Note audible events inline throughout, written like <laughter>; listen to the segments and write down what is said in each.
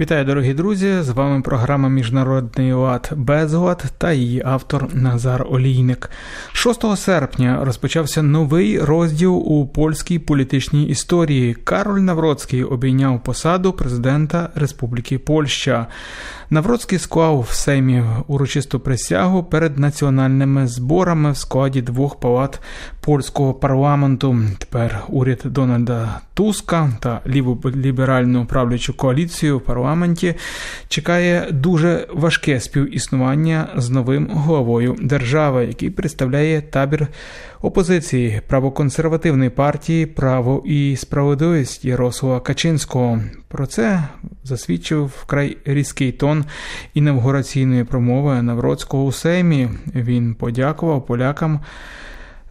Вітаю, дорогі друзі! З вами програма Міжнародний лад Безлад та її автор Назар Олійник. 6 серпня розпочався новий розділ у польській політичній історії. Кароль Навроцький обійняв посаду президента Республіки Польща. Навроцький склав в Сеймі урочисту присягу перед національними зборами в складі двох палат польського парламенту. Тепер уряд Дональда Туска та ліволіберальну правлячу коаліцію в парламенті чекає дуже важке співіснування з новим главою держави, який представляє табір опозиції правоконсервативної партії Право і справедливість Ярослава Качинського. Про це засвідчив вкрай різкий тон інавгураційної промови Навроцького у Сеймі. Він подякував полякам.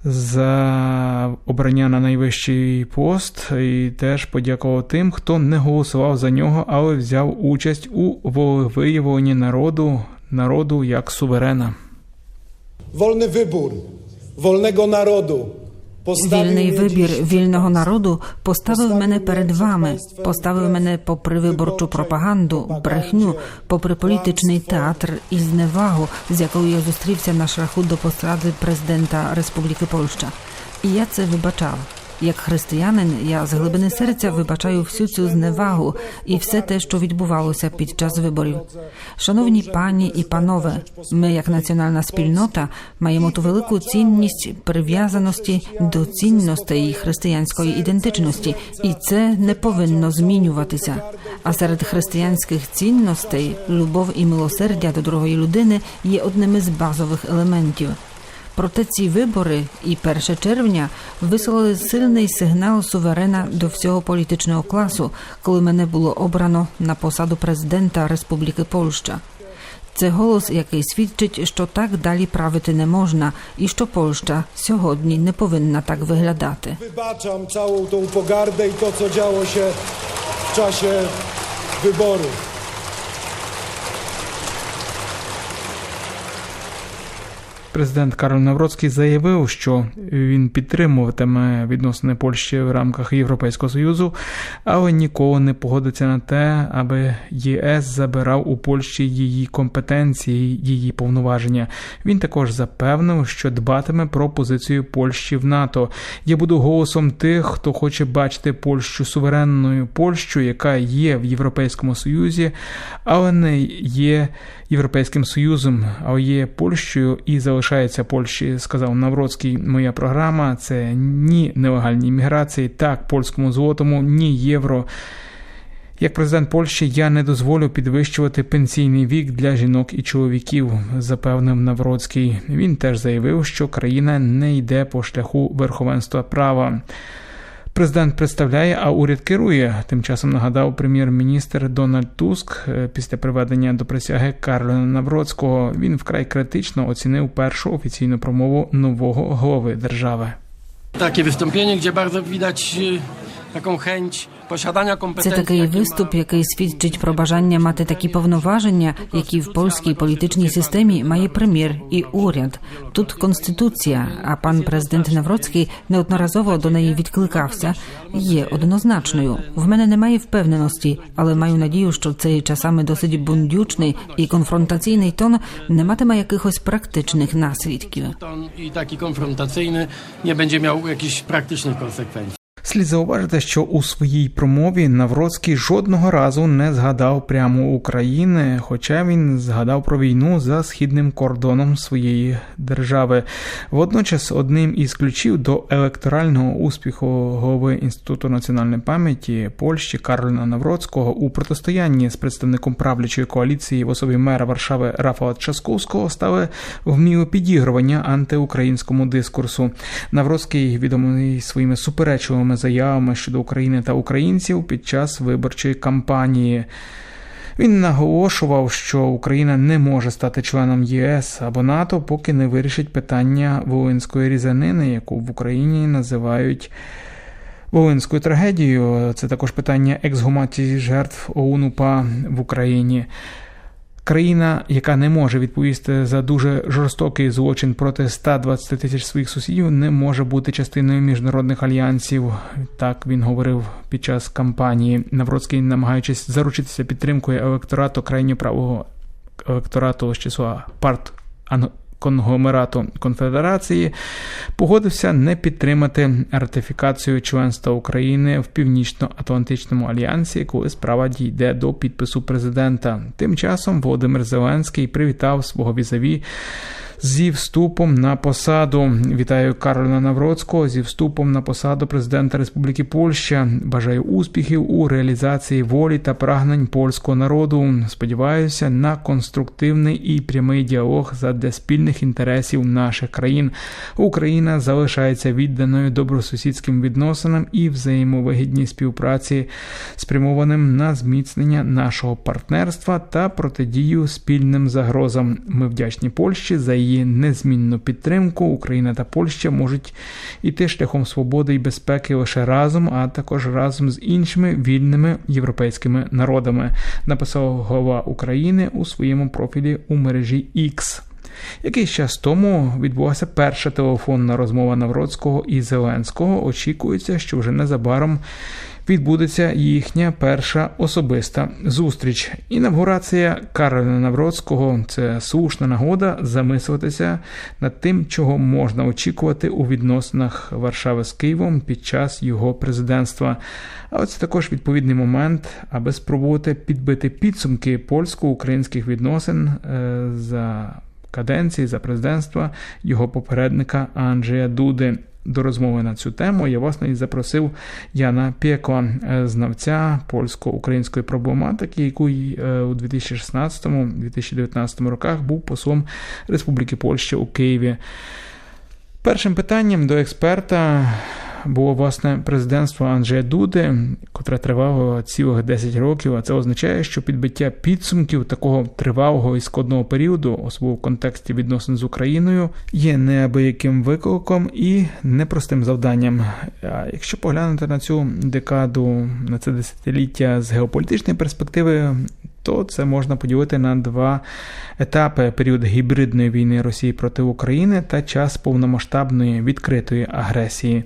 За обрання на найвищий пост і теж подякував тим, хто не голосував за нього, але взяв участь у волевиявленні народу народу як суверена. Wybór wolnego narodu postawił Вільний вибір вільного народу поставив мене перед вами, поставив мене попри виборчу пропаганду, брехню, попри політичний театр і зневагу, з якою я зустрівся на шляху до посади президента Республіки Польща. І я це вибачав. Як християнин, я з глибини серця вибачаю всю цю зневагу і все те, що відбувалося під час виборів. Шановні пані і панове, ми, як національна спільнота, маємо ту велику цінність прив'язаності до цінностей християнської ідентичності, і це не повинно змінюватися. А серед християнських цінностей любов і милосердя до другої людини є одним із базових елементів. Проте ці вибори і 1 червня вислали сильний сигнал суверена до всього політичного класу, коли мене було обрано на посаду президента Республіки Польща. Це голос, який свідчить, що так далі правити не можна, і що Польща сьогодні не повинна так виглядати. Wybaczam całą tą pogardę i to, co działo się w czasie Президент Карл Навроцький заявив, що він підтримуватиме відносини Польщі в рамках Європейського союзу, але ніколи не погодиться на те, аби ЄС забирав у Польщі її компетенції, її повноваження. Він також запевнив, що дбатиме про позицію Польщі в НАТО. Я буду голосом тих, хто хоче бачити Польщу суверенною Польщу, яка є в Європейському Союзі, але не є Європейським Союзом, а є Польщею і залишається Польщі, сказав Навроцький. Моя програма це ні нелегальній міграції, так польському злотому, ні євро. Як президент Польщі я не дозволю підвищувати пенсійний вік для жінок і чоловіків, запевнив Навроцький. Він теж заявив, що країна не йде по шляху верховенства права. Президент представляє, а уряд керує. Тим часом нагадав прем'єр-міністр Дональд Туск е, після приведення до присяги Карла Навроцького. Він вкрай критично оцінив першу офіційну промову нового голови держави. Таке виступлення, де widać y, taką chęć posiadania Це kompetencji. такий jakie виступ, ma який свідчить про бажання мати такі повноваження, які в польській політичній системі має прем'єр і уряд. Тут конституція, а пан президент Навроцький неодноразово до неї відкликався. Є однозначною. В мене немає впевненості, але маю надію, що цей часами досить бундючний і конфронтаційний тон не матиме якихось практичних наслідків. ton i taki konfrontacyjny nie będzie miał jakichś praktycznych konsekwencji. Слід зауважити, що у своїй промові Навроцький жодного разу не згадав прямо України, хоча він згадав про війну за східним кордоном своєї держави. Водночас, одним із ключів до електорального успіху голови інституту національної пам'яті Польщі Кароліна Навроцького у протистоянні з представником правлячої коаліції в особі мера Варшави Рафала Часковського стали вміле підігрування антиукраїнському дискурсу. Навроцький відомий своїми суперечливими заявами щодо України та українців під час виборчої кампанії. Він наголошував, що Україна не може стати членом ЄС або НАТО, поки не вирішить питання волинської різанини, яку в Україні називають волинською трагедією. Це також питання ексгумації жертв ОУН-УПА в Україні. Країна, яка не може відповісти за дуже жорстокий злочин проти 120 тисяч своїх сусідів, не може бути частиною міжнародних альянсів. Так він говорив під час кампанії. Навроцький, намагаючись заручитися підтримкою електорату крайньо правого електорату з числа парт Конгломерату конфедерації, погодився не підтримати ратифікацію членства України в Північно-Атлантичному альянсі, коли справа дійде до підпису президента. Тим часом Володимир Зеленський привітав свого візаві зі вступом на посаду. Вітаю Кароля Навроцького зі вступом на посаду президента Республіки Польща. Бажаю успіхів у реалізації волі та прагнень польського народу. Сподіваюся на конструктивний і прямий діалог задля спільних інтересів наших країн. Україна залишається відданою добросусідським відносинам і взаємовигідній співпраці, спрямованим на зміцнення нашого партнерства та протидію спільним загрозам. Ми вдячні Польщі за її незмінну підтримку. Україна та Польща можуть іти шляхом свободи і безпеки лише разом, а також разом з іншими вільними європейськими народами, написав голова України у своєму профілі у мережі X. Якийсь час тому відбулася перша телефонна розмова Навроцького і Зеленського. Очікується, що вже незабаром відбудеться їхня перша особиста зустріч. Інавгурація Кароля Навроцького це слушна нагода замислитися над тим, чого можна очікувати у відносинах Варшави з Києвом під час його президентства. Але це також відповідний момент, аби спробувати підбити підсумки польсько-українських відносин е, за каденції за президентства його попередника Анджея Дуди. До розмови на цю тему я власне і запросив Яна Пєко, е, знавця польсько-української проблематики, який е, у 2016-2019 роках був послом Республіки Польща у Києві. Першим питанням до експерта було власне президентство Анджея Дуди, котре тривало цілих 10 років. А це означає, що підбиття підсумків такого тривалого і складного періоду, особливо в контексті відносин з Україною, є неабияким викликом і непростим завданням. А якщо поглянути на цю декаду, на це десятиліття з геополітичної перспективи, то це можна поділити на два етапи: період гібридної війни Росії проти України та час повномасштабної відкритої агресії.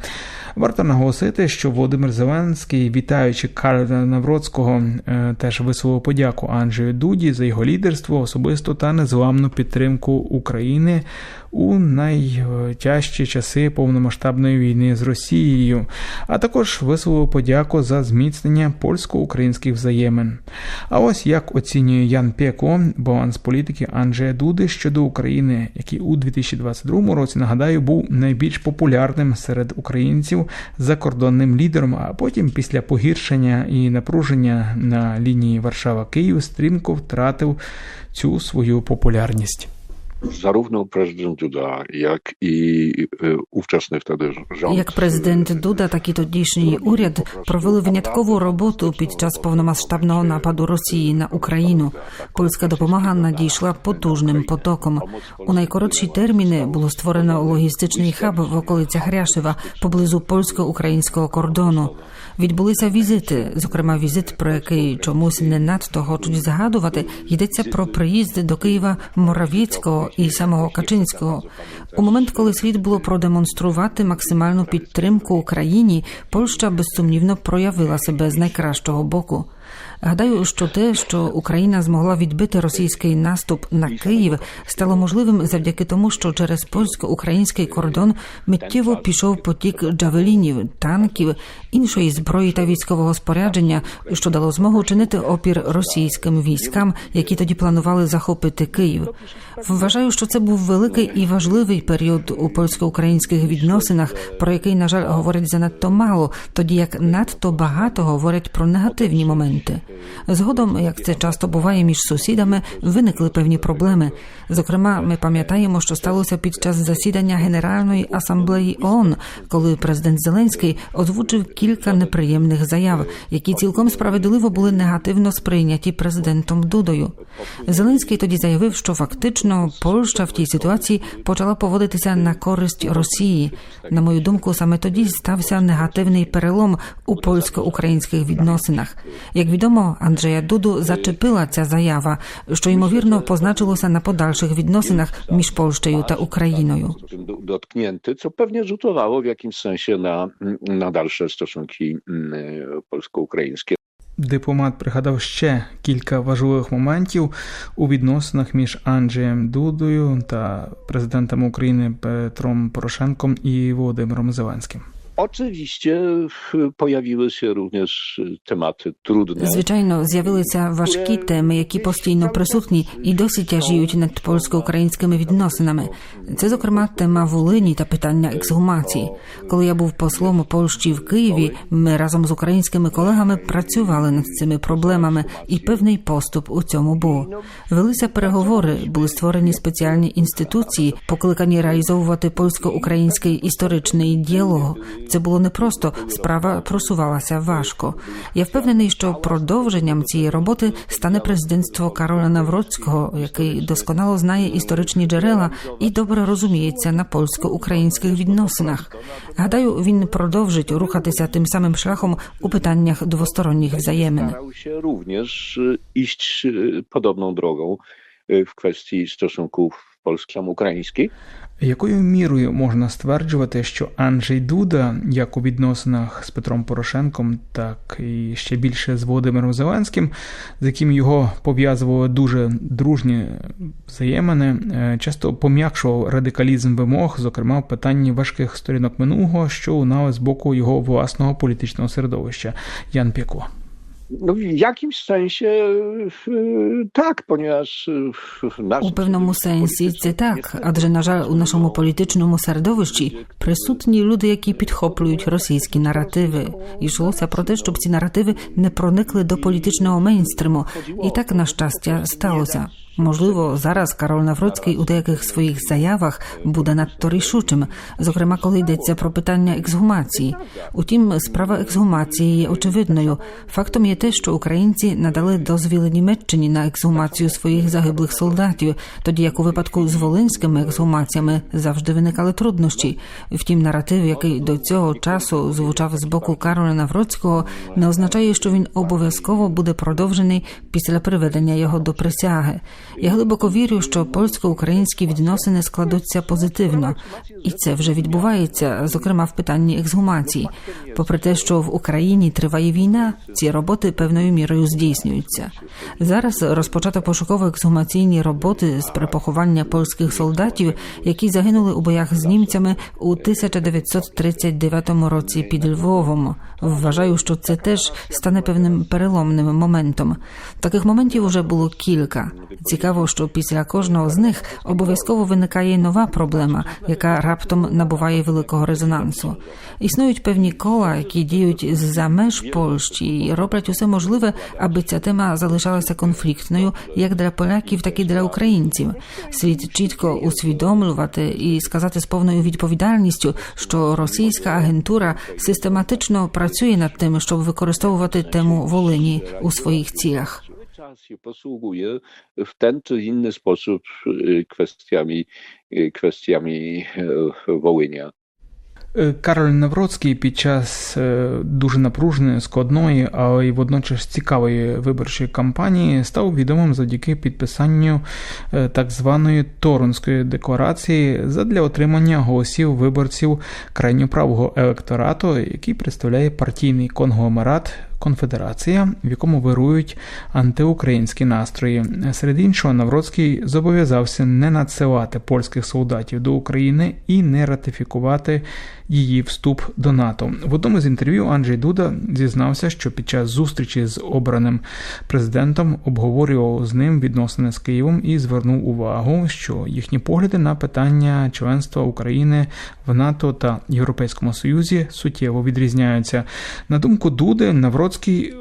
Варто наголосити, що Володимир Зеленський, вітаючи Карла Навроцького, е, теж висловив подяку Анджею Дуді за його лідерство, особисту та незламну підтримку України у найтяжчі часи повномасштабної війни з Росією, а також висловив подяку за зміцнення польсько-українських взаємин. А ось як оцінює Ян Пєко баланс політики Анджея Дуди щодо України, який у 2022 році, нагадаю, був найбільш популярним серед українців закордонним лідером, а потім, після погіршення і напруження на лінії Варшава-Київ, стрімко втратив цю свою популярність. Zarówno prezydent Duda, jak i e, ówczesny wtedy rząd. Як президент Дуда, так і тодішній уряд провели виняткову роботу під час повномасштабного нападу Росії на Україну. Польська допомога надійшла потужним потоком. У найкоротші терміни було створено логістичний хаб в околицях Ряшева поблизу польсько-українського кордону. Відбулися візити, зокрема візит, про який чомусь не надто хочуть згадувати. Йдеться про приїзд до Києва Моравіцького і самого Качинського. У момент, коли слід було продемонструвати максимальну підтримку Україні, Польща безсумнівно проявила себе з найкращого боку. Гадаю, що те, що Україна змогла відбити російський наступ на Київ, стало можливим завдяки тому, що через польсько-український кордон миттєво пішов потік джавелінів, танків, іншої зброї та військового спорядження, що дало змогу чинити опір російським військам, які тоді планували захопити Київ. Вважаю, що це був великий і важливий період у польсько-українських відносинах, про який, на жаль, говорять занадто мало, тоді як надто багато говорять про негативні моменти. Згодом, як це часто буває між сусідами, виникли певні проблеми. Зокрема, ми пам'ятаємо, що сталося під час засідання Генеральної асамблеї ООН, коли президент Зеленський озвучив кілька неприємних заяв, які цілком справедливо були негативно сприйняті президентом Дудою. Зеленський тоді заявив, що фактично Польща в тій ситуації почала поводитися на користь Росії. На мою думку, саме тоді стався негативний перелом у польсько-українських відносинах. Як Як відомо, Анджея Дуду зачепила ця заява, що ймовірно позначилося на подальших відносинах між Польщею та Україною. dotknięty, co pewnie rzutowało w jakimś sensie na, na dalsze stosunki mm. Дипломат пригадав ще кілька важливих моментів у відносинах між Анджеєм Дудою та президентами України Петром Порошенком і Володимиром Зеленським. Oczywiście y, pojawiły się również tematy trudne. Звичайно, з'явилися важкі теми, які постійно присутні і досі тяжіють над польсько-українськими відносинами. Це, зокрема, тема Волині та питання ексгумації. Коли я був послом у Польщі в Києві, ми разом з українськими колегами працювали над цими проблемами, і певний поступ у цьому був. Велися переговори, були створені спеціальні інституції, покликані реалізовувати польсько-український історичний діалог. Це було непросто, справа просувалася важко. Я впевнений, що продовженням цієї роботи стане президентство Кароля Навроцького, який досконало знає історичні джерела і добре розуміється на польсько-українських відносинах. Гадаю, він продовжить рухатися тим самим шляхом у питаннях двосторонніх взаємин. Również iść y, podobną drogą y, w kwestii stosunków polsko-ukraińskich. Якою мірою можна стверджувати, що Анджей Дуда, як у відносинах з Петром Порошенком, так і ще більше з Володимиром Зеленським, з яким його пов'язували дуже дружні взаємини, е, часто пом'якшував радикалізм вимог, зокрема в питанні важких сторінок минулого, що лунали з боку його власного політичного середовища Ян Піко. No, w jakimś sensie y, tak, ponieważ y, w naszym У певному сенсі це так, адже на жаль, у нашому політичному середовищі присутні люди, які підхоплюють російські наративи. І йшлося про те, щоб ці наративи не проникли до політичного мейнстриму. І так на щастя сталося. Можливо, зараз Карол Навроцький у деяких своїх заявах буде надто рішучим, зокрема, коли йдеться про питання ексгумації. Утім, справа ексгумації є очевидною. Фактом є те, що українці надали дозвіл Німеччині на ексгумацію своїх загиблих солдатів, тоді як у випадку з волинськими ексгумаціями завжди виникали труднощі. Втім, наратив, який до цього часу звучав з боку Кароля Навроцького, не означає, що він обов'язково буде продовжений після приведення його до присяги. Я глибоко вірю, що польсько-українські відносини складуться позитивно, і це вже відбувається, зокрема в питанні ексгумації. Попри те, що в Україні триває війна, ці роботи певною мірою здійснюються. Зараз розпочато пошуково-ексгумаційні роботи з припоховання польських солдатів, які загинули у боях з німцями у 1939 році під Львовом. Вважаю, що це теж стане певним переломним моментом. Таких моментів уже було кілька. Цікаво, що після кожного з них обов'язково виникає нова проблема, яка раптом набуває великого резонансу. Існують певні кола, які діють з-за меж Польщі і роблять усе можливе, аби ця тема залишалася конфліктною як для поляків, так і для українців. Слід чітко усвідомлювати і сказати з повною відповідальністю, що російська агентура систематично працює над тим, щоб використовувати тему Волині у своїх цілях. cały czas się posługuje w ten czy inny sposób y, kwestiami, y, kwestiami y, Wołynia. Е, Кароль Невроцький під час е, дуже напруженої, складної, але й водночас цікавої виборчої кампанії став відомим завдяки підписанню е, так званої Торонської декларації задля отримання голосів виборців крайньоправого електорату, який представляє партійний конгломерат. Конфедерація, в якому вирують антиукраїнські настрої. Серед іншого, Навроцький зобов'язався не надсилати польських солдатів до України і не ратифікувати її вступ до НАТО. В одному з інтерв'ю Анджей Дуда зізнався, що під час зустрічі з обраним президентом обговорював з ним відносини з Києвом і звернув увагу, що їхні погляди на питання членства України в НАТО та Європейському Союзі суттєво відрізняються. На думку Дуди, Навроцький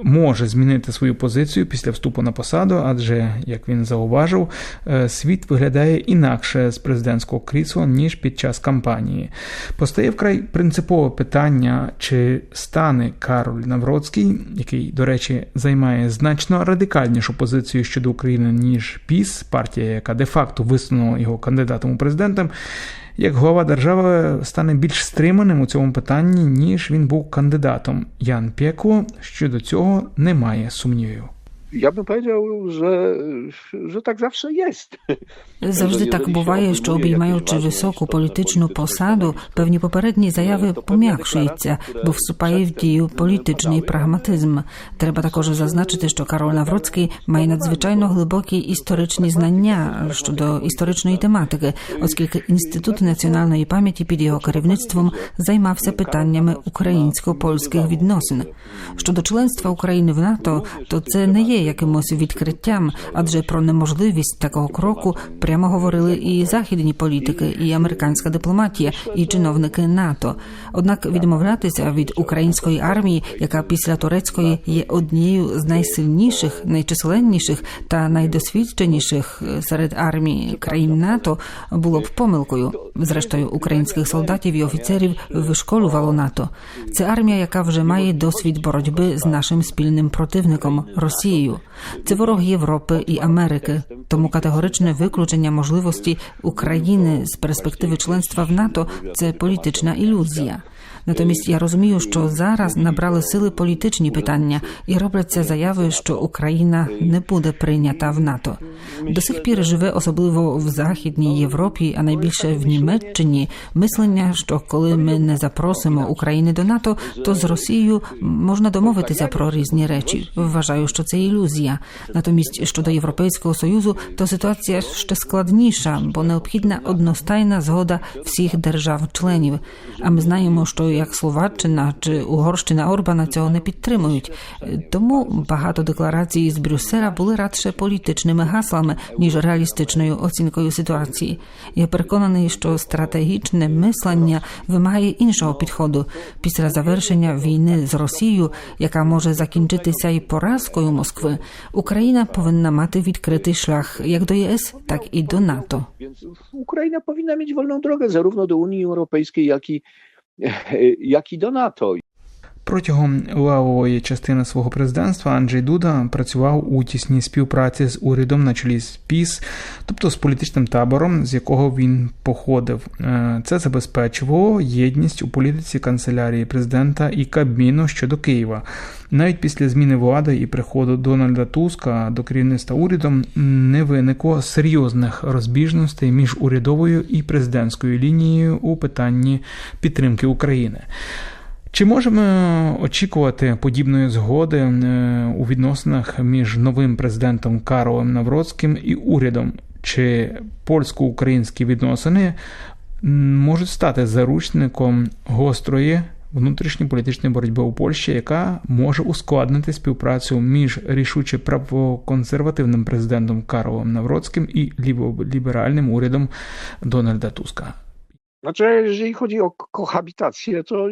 може змінити свою позицію після вступу на посаду, адже, як він зауважив, е, світ виглядає інакше з президентського крісла ніж під час кампанії. Постає вкрай принципове питання, чи стане Кароль Навроцький, який, до речі, займає значно радикальнішу позицію щодо України ніж ПІС, партія, яка де-факто висунула його кандидатом у президентом. Як глава держави стане більш стриманим у цьому питанні, ніж він був кандидатом. Ян Пєкло щодо цього немає сумнівів. Ja bym powiedział, że, że tak zawsze jest. Завжди так буває, що обіймаючи високу політичну посаду, певні попередні заяви пом'якшуються, бо вступає в дію політичний прагматизм. Треба також зазначити, що Карол Навроцький має надзвичайно глибокі історичні знання щодо історичної тематики, оскільки інститут національної пам'яті під його керівництвом займався питаннями українсько-польських відносин. Щодо членства України в НАТО, то це не є якимось відкриттям, адже про неможливість такого кроку прямо говорили і західні політики, і американська дипломатія, і чиновники НАТО. Однак відмовлятися від української армії, яка після турецької є однією з найсильніших, найчисленніших та найдосвідченіших серед армій країн НАТО, було б помилкою. Зрештою, українських солдатів і офіцерів вишколювало НАТО. Це армія, яка вже має досвід боротьби з нашим спільним противником Росією. Це ворог Європи і Америки. Тому категоричне виключення можливості України з перспективи членства в НАТО це політична ілюзія. Натомість я розумію, що зараз набрали сили політичні питання і робляться заяви, що Україна не буде прийнята в НАТО. До сих пір живе особливо в Західній Європі, а найбільше в Німеччині, мислення, що коли ми не запросимо України до НАТО, то з Росією можна домовитися про різні речі. Вважаю, що це ілюзія. Натомість щодо Європейського союзу, то ситуація ще складніша, бо необхідна одностайна згода всіх держав-членів. А ми знаємо, що як Словаччина чи Угорщина Орбана цього не підтримують. Тому багато декларацій з Брюсселя були радше політичними гаслами ніж реалістичною оцінкою ситуації. Я переконаний, що стратегічне мислення вимагає іншого підходу після завершення війни з Росією, яка може закінчитися і поразкою Москви. Україна повинна мати відкритий шлях як до ЄС, так і до НАТО. Ukraina powinna mieć wolną drogę zarówno do Unii Europejskiej, jak i, <laughs> jak i do NATO. Протягом левової частини свого президентства Анджей Дуда працював у тісній співпраці з урядом на чолі з ПІС, тобто з політичним табором, з якого він походив. Е, Це забезпечувало єдність у політиці канцелярії президента і Кабміну щодо Києва. Навіть після зміни влади і приходу Дональда Туска до керівництва урядом не виникло серйозних розбіжностей між урядовою і президентською лінією у питанні підтримки України. Чи можемо очікувати подібної згоди е, у відносинах між новим президентом Карлом Навроцьким і урядом? Чи польсько-українські відносини можуть стати заручником гострої внутрішньополітичної боротьби у Польщі, яка може ускладнити співпрацю між рішуче правоконсервативним президентом Карлом Навроцьким і ліволіберальним урядом Дональда Туска? Znaczy, jeżeli chodzi o ko- kohabitację, to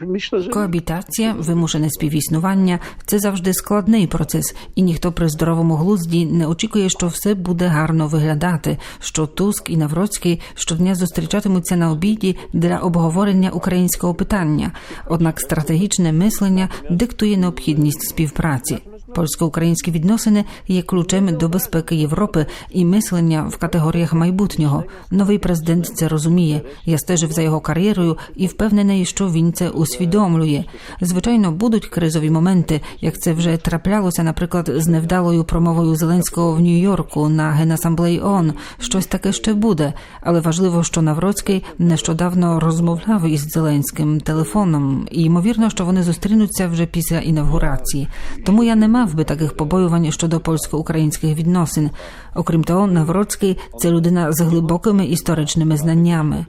myślę, że Коабітація, вимушене співіснування це завжди складний процес, і ніхто при здоровому глузді не очікує, що все буде гарно виглядати. Що Туск і Навроцький щодня зустрічатимуться на обіді для обговорення українського питання. Однак стратегічне мислення диктує необхідність співпраці. Польсько-українські відносини є ключем до безпеки Європи і мислення в категоріях майбутнього. Новий президент це розуміє. Я стежив за його кар'єрою і впевнений, що він це усвідомлює. Звичайно, будуть кризові моменти, як це вже траплялося, наприклад, з невдалою промовою Зеленського в Нью-Йорку на генасамблеї ООН. Щось таке ще буде. Але важливо, що Навроцький нещодавно розмовляв із Зеленським телефоном, і ймовірно, що вони зустрінуться вже після інавгурації. Тому я не мав би таких побоювань щодо польсько-українських відносин. Окрім того, Навроцький це людина з глибокими історичними знаннями.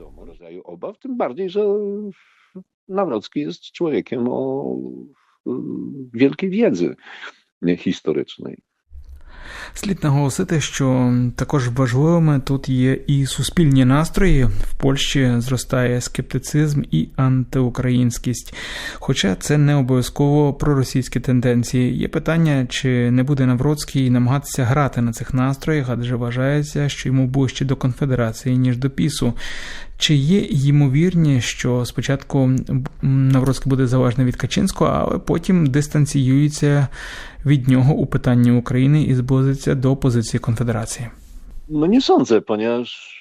obaw, tym bardziej, że Nawrocki jest człowiekiem o wielkiej wiedzy historycznej. Слід наголосити, що також важливими тут є і суспільні настрої. В Польщі зростає скептицизм і антиукраїнськість. Хоча це не обов'язково проросійські тенденції. Є питання, чи не буде Навроцький намагатися грати на цих настроях, адже вважається, що йому ближче до конфедерації, ніж до пісу. Чи є ймовірні, що спочатку Навроцький буде залежний від Качинського, але потім дистанціюється від нього у питанні України і зблизиться до позиції конфедерації? No nie sądzę, ponieważ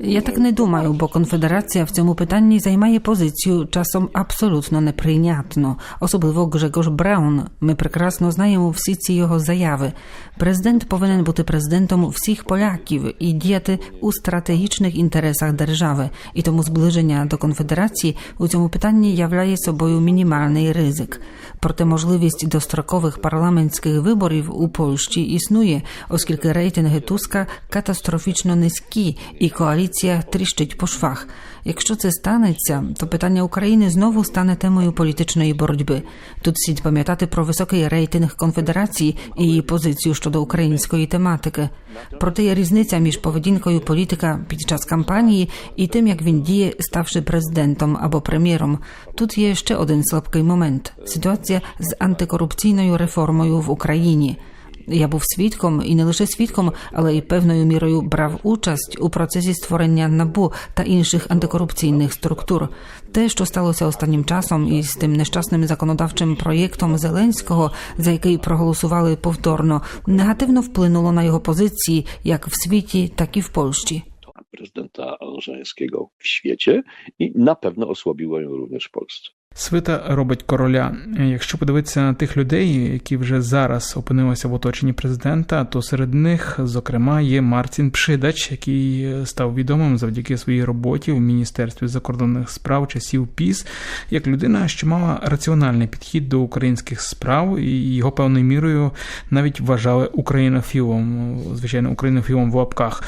Я так не думаю, бо конфедерація в цьому питанні займає позицію часом абсолютно неприйнятно, особливо Грегор Браун. Ми прекрасно знаємо всі ці його заяви. Президент повинен бути президентом всіх поляків і діяти у стратегічних інтересах держави, і тому зближення до конфедерації у цьому питанні являє собою мінімальний ризик. Проте можливість дострокових парламентських виборів у Польщі існує, оскільки рейтинги Туска катастрофічно низькі і коаліція тріщить по швах. Якщо це станеться, то питання України знову стане темою політичної боротьби. Тут слід пам'ятати про високий рейтинг конфедерації і її позицію щодо української тематики. Проте є різниця між поведінкою політика під час кампанії і тим, як він діє, ставши президентом або прем'єром. Тут є ще один слабкий момент: ситуація з антикорупційною реформою в Україні. Я був свідком і не лише свідком, але й певною мірою брав участь у процесі створення набу та інших антикорупційних структур. Те, що сталося останнім часом із тим нещасним законодавчим проєктом Зеленського, за який проголосували повторно, негативно вплинуло на його позиції як в світі, так і в Польщі. prezydenta Żeleńskiego w świecie i na pewno osłabiło ją również. Свита робить короля. Якщо подивитися на тих людей, які вже зараз опинилися в оточенні президента, то серед них, зокрема, є Мартін Пшидач, який став відомим завдяки своїй роботі в міністерстві закордонних справ часів ПІС, як людина, що мала раціональний підхід до українських справ, і його певною мірою навіть вважали українофілом, звичайно, українофілом в лапках.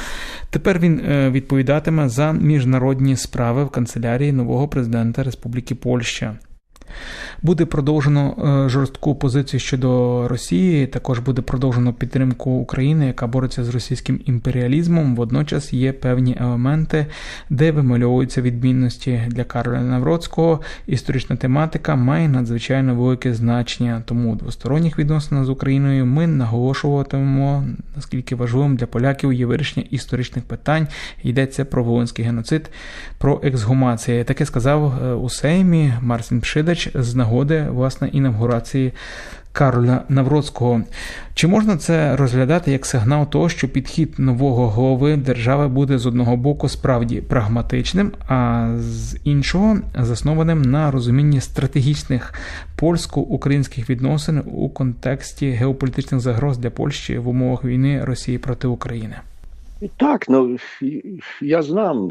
Тепер він е, відповідатиме за міжнародні справи в канцелярії нового президента Республіки Польща. Буде продовжено е, жорстку позицію щодо Росії. Також буде продовжено підтримку України, яка бореться з російським імперіалізмом. Водночас є певні елементи, де вимальовуються відмінності для Кароля Навроцького. Історична тематика має надзвичайно велике значення. Тому у двосторонніх відносинах з Україною ми наголошуватимемо, наскільки важливим для поляків є вирішення історичних питань. Йдеться про Волинський геноцид, про ексгумації. Таке сказав е, у Сеймі Марсін Пшидач з нагоди власне інавгурації Кароля Навроцького. Чи можна це розглядати як сигнал того, що підхід нового голови держави буде з одного боку справді прагматичним, а з іншого заснованим на розумінні стратегічних польсько-українських відносин у контексті геополітичних загроз для Польщі в умовах війни Росії проти України? Tak, no ja znam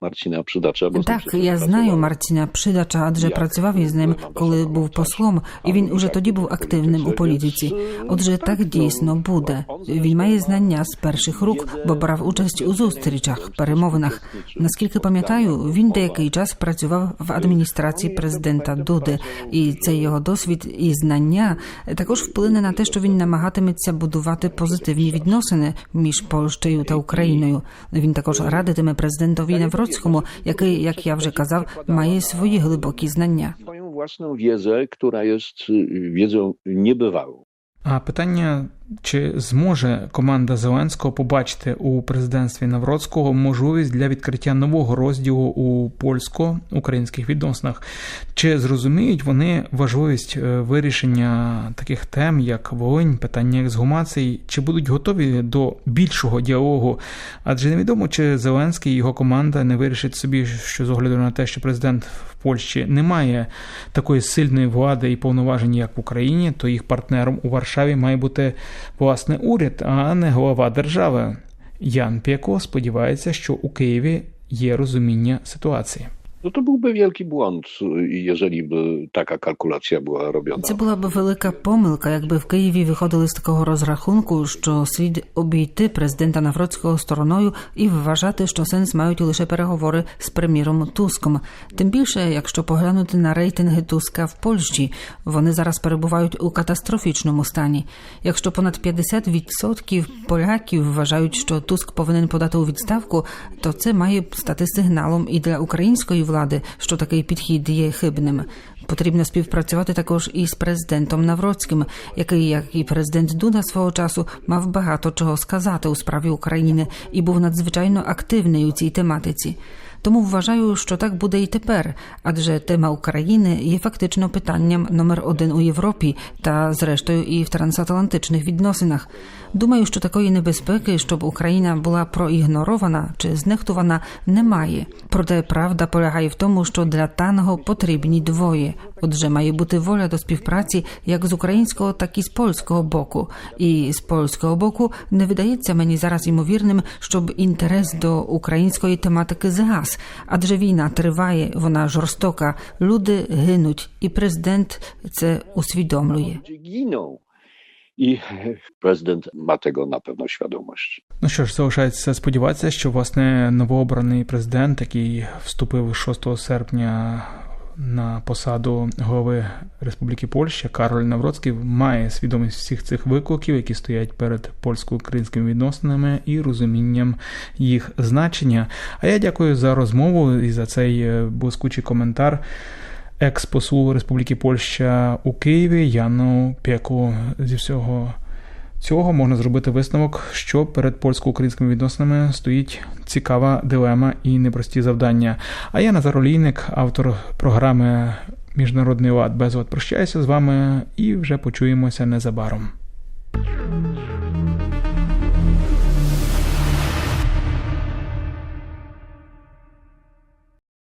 Marcina Przydacza. Bo Так, я знаю Мартіна Придача, адже працював із ним, коли був послом, і він уже тоді був активним у політиці. Отже, так дійсно буде. Він має знання з перших рук, бо брав участь у зустрічах, перемовинах. Наскільки пам'ятаю, він деякий час працював в адміністрації президента Дуди, і цей його досвід і знання також вплине на те, що він намагатиметься будувати позитивні відносини між Польщею та Україною. Він також радитиме президентові Навроцькому, який, як я вже казав, має свої глибокі знання. Власну własną яка є jest небивалу. А питання, чи зможе команда Зеленського побачити у президентстві Навроцького можливість для відкриття нового розділу у польсько-українських відносинах? Чи зрозуміють вони важливість е, вирішення таких тем, як Волинь, питання ексгумації, чи будуть готові до більшого діалогу? Адже невідомо, чи Зеленський і його команда не вирішить собі, що з огляду на те, що президент в Польщі не має такої сильної влади і повноважень, як в Україні, то їх партнером у Варшаві має бути власне уряд, а не голова держави. Ян Пєко сподівається, що у Києві є розуміння ситуації. No to byłby wielki błąd, jeżeli by taka kalkulacja była robiona. Це була б велика помилка, якби в Києві виходили з такого розрахунку, що слід обійти президента Навроцького стороною і вважати, що сенс мають лише переговори з прем'єром Туском. Тим більше, якщо поглянути на рейтинги Туска в Польщі, вони зараз перебувають у катастрофічному стані. Якщо понад 50% поляків вважають, що Туск повинен подати у відставку, то це має стати сигналом і для української влади, що такий підхід є хибним. Потрібно співпрацювати також із президентом Навроцьким, який, як і президент Дуда свого часу, мав багато чого сказати у справі України і був надзвичайно активний у цій тематиці. Тому вважаю, що так буде і тепер, адже тема України є фактично питанням номер один у Європі та, зрештою, і в трансатлантичних відносинах. Думаю, що такої небезпеки, щоб Україна була проігнорована чи знехтувана, немає. Проте правда полягає в тому, що для танго потрібні двоє. Отже, має бути воля до співпраці як з українського, так і з польського боку. І з польського боку не видається мені зараз ймовірним, щоб інтерес до української тематики згас, адже війна триває, вона жорстока, люди гинуть, і президент це усвідомлює. І президент I prezydent напевно tego na pewno świadomość. Ну що ж, залишається сподіватися, що власне новообраний президент, який вступив 6 серпня на посаду голови Республіки Польща, Кароль Навроцький, має свідомість всіх цих викликів, які стоять перед польсько-українськими відносинами і розумінням їх значення. А я дякую за розмову і за цей е, блискучий коментар екс-послу Республіки Польща у Києві Яну Пеку зі всього. Цього можна зробити висновок, що перед польсько-українськими відносинами стоїть цікава дилема і непрості завдання. А я Назар Олійник, автор програми Міжнародний лад без от прощаюся з вами і вже почуємося незабаром.